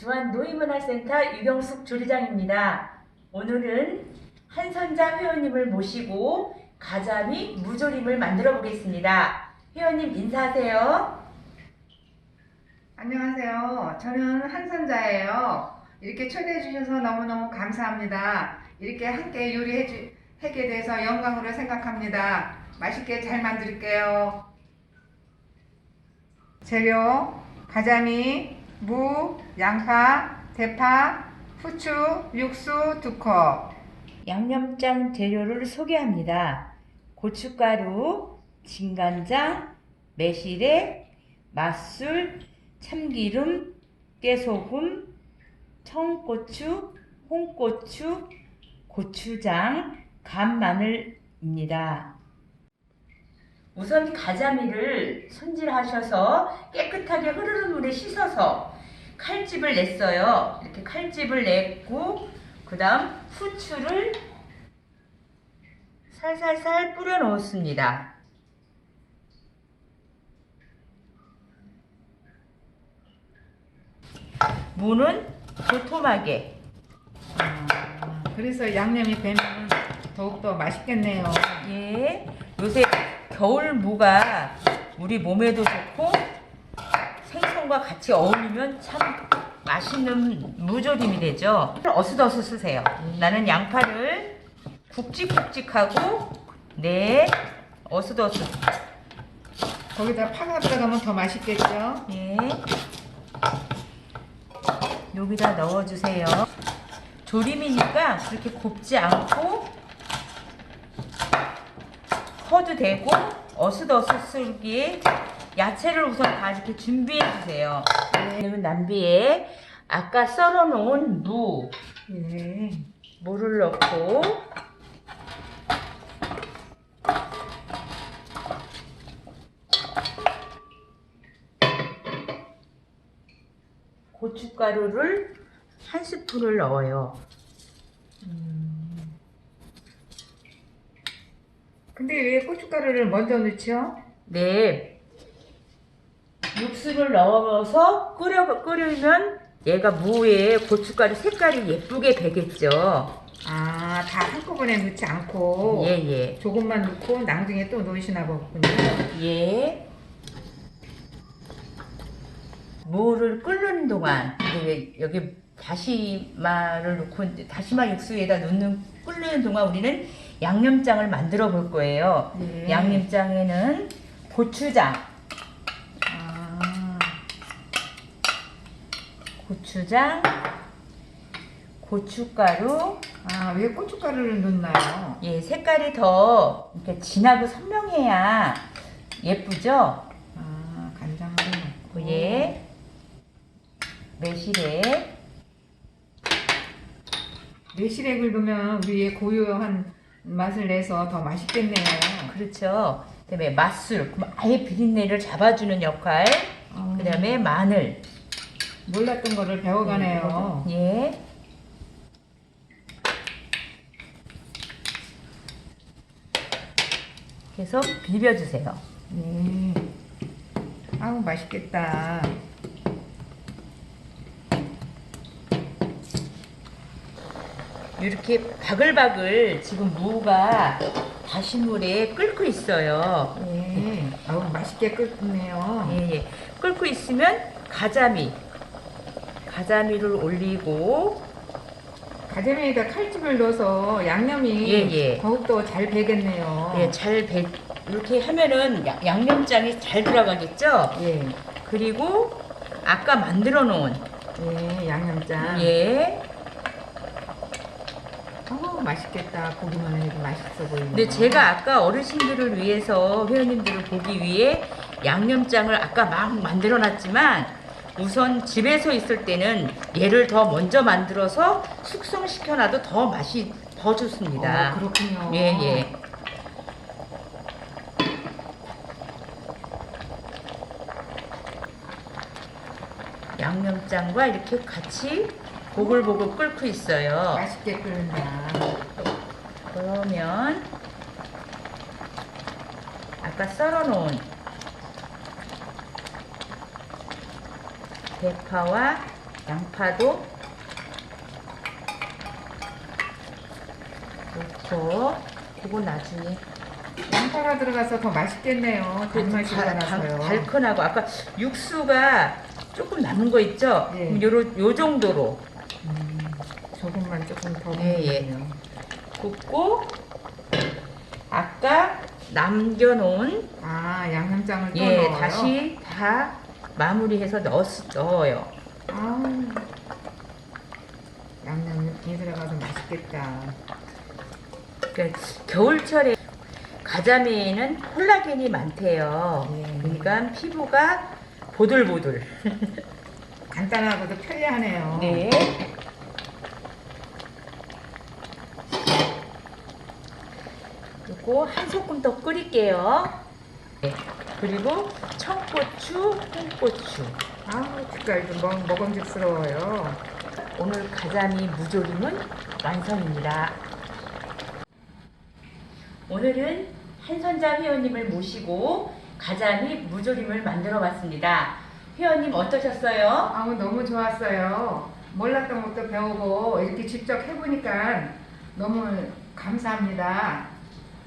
주한 노인문화센터 유경숙 조리장입니다. 오늘은 한선자 회원님을 모시고 가자 미 무조림을 만들어 보겠습니다. 회원님 인사하세요. 안녕하세요. 저는 한선자예요. 이렇게 초대해 주셔서 너무너무 감사합니다. 이렇게 함께 요리해 주, 하게 돼서 영광으로 생각합니다. 맛있게 잘 만들게요. 재료 가자미, 무, 양파, 대파, 후추, 육수 두 컵. 양념장 재료를 소개합니다. 고춧가루, 진간장, 매실액, 맛술, 참기름, 깨소금, 청고추, 홍고추, 고추장, 간마늘입니다. 우선 가자미를 손질하셔서 깨끗하게 흐르는 물에 씻어서 칼집을 냈어요. 이렇게 칼집을 냈고 그 다음 후추를 살살살 뿌려 넣었습니다. 무는 도톰하게 아, 그래서 양념이 배면 더욱더 맛있겠네요. 예 요새 겨울 무가 우리 몸에도 좋고 생선과 같이 어울리면 참 맛있는 무조림이 되죠. 어슷어슷 쓰세요. 나는 양파를 굵직굵직하고 네 어슷어슷 거기다 파가 들어가면 더 맛있겠죠? 예 여기다 넣어주세요. 조림이니까 그렇게 곱지 않고 커도 되고 어슷어슷 쓰기에 야채를 우선 다 이렇게 준비해 주세요. 그러면 남비에 아까 썰어 놓은 무 예. 물을 넣고 고춧가루를 한 스푼을 넣어요. 근데 왜 고춧가루를 먼저 넣죠? 네. 육수를 넣어서 끓여 끓이면 얘가 무에 고춧가루 색깔이 예쁘게 배겠죠. 아, 다 한꺼번에 넣지 않고 예, 예. 조금만 넣고 나중에 또 넣으시나 보군요. 예. 무를 끓는 동안 여기 다시마를 넣고 다시마 육수에다 넣는 끓는 동안 우리는 양념장을 만들어 볼 거예요. 예. 양념장에는 고추장, 아, 고추장, 고춧가루, 아, 왜 고춧가루를 넣나요? 예, 색깔이 더 이렇게 진하고 선명해야 예쁘죠? 아, 간장을 넣고. 예. 매실액, 매실액을 넣으면 우리의 고유한 맛을 내서 더 맛있겠네요. 그렇죠. 그다음에 맛술, 그럼 아예 비린내를 잡아주는 역할. 어, 그다음에 마늘. 몰랐던 거를 배워가네요. 예. 계속 비벼주세요. 네. 아우 맛있겠다. 이렇게 바글바글 지금 무가 다시물에 끓고 있어요. 예. 아우 맛있게 끓네요. 예, 예. 끓고 있으면 가자미. 가자미를 올리고 가자미에다 칼집을 넣어서 양념이 예, 예. 더욱더 잘 배겠네요. 예, 잘 배, 이렇게 하면은 야- 양념장이 잘 들어가겠죠? 예. 그리고 아까 만들어 놓은 예, 양념장. 예. 어우, 맛있겠다. 보기만 해도 맛있어 보이네. 근데 제가 아까 어르신들을 위해서 회원님들을 보기 위해 양념장을 아까 막 만들어 놨지만 우선 집에서 있을 때는 얘를 더 먼저 만들어서 숙성시켜 놔도 더 맛이 더 좋습니다. 어, 그렇군요. 예, 예. 양념장과 이렇게 같이 보글보글 끓고 있어요. 맛있게 끓는다. 그러면 아까 썰어놓은 대파와 양파도 넣고 그거 나중에 양파가 들어가서 더 맛있겠네요. 단맛이 달- 나서요. 달- 달큰하고 아까 육수가 조금 남은 거 있죠? 예. 그럼 요로, 요 정도로 음, 조금만 조금 더 예, 예. 굽고 아까 남겨놓은 아 양념장을 또 예 넣어요. 다시 다 마무리해서 넣, 넣어요. 아 양념이 들어가서 맛있겠다. 그러니까 겨울철에 가자미에는 콜라겐이 많대요. 예. 그러니까 피부가 보들보들. 간단하고도 편리하네요. 네. 그리고 한 소끔 더 끓일게요. 네. 그리고 청고추, 홍고추. 아 색깔도 먹, 먹음직스러워요. 오늘 가자미 무조림은 완성입니다. 오늘은 한선자 회원님을 모시고 가자미 무조림을 만들어 봤습니다. 회원님 어떠셨어요? 아우 너무 좋았어요. 몰랐던 것도 배우고 이렇게 직접 해보니까 너무 감사합니다.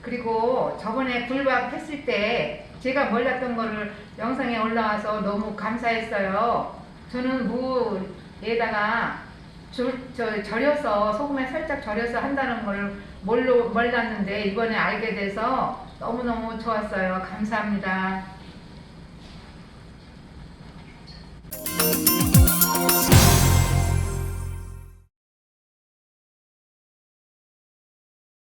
그리고 저번에 불밥 했을 때 제가 몰랐던 거를 영상에 올라와서 너무 감사했어요. 저는 무에다가 절여서 소금에 살짝 절여서 한다는 걸 몰로, 몰랐는데 이번에 알게 돼서 너무너무 좋았어요. 감사합니다.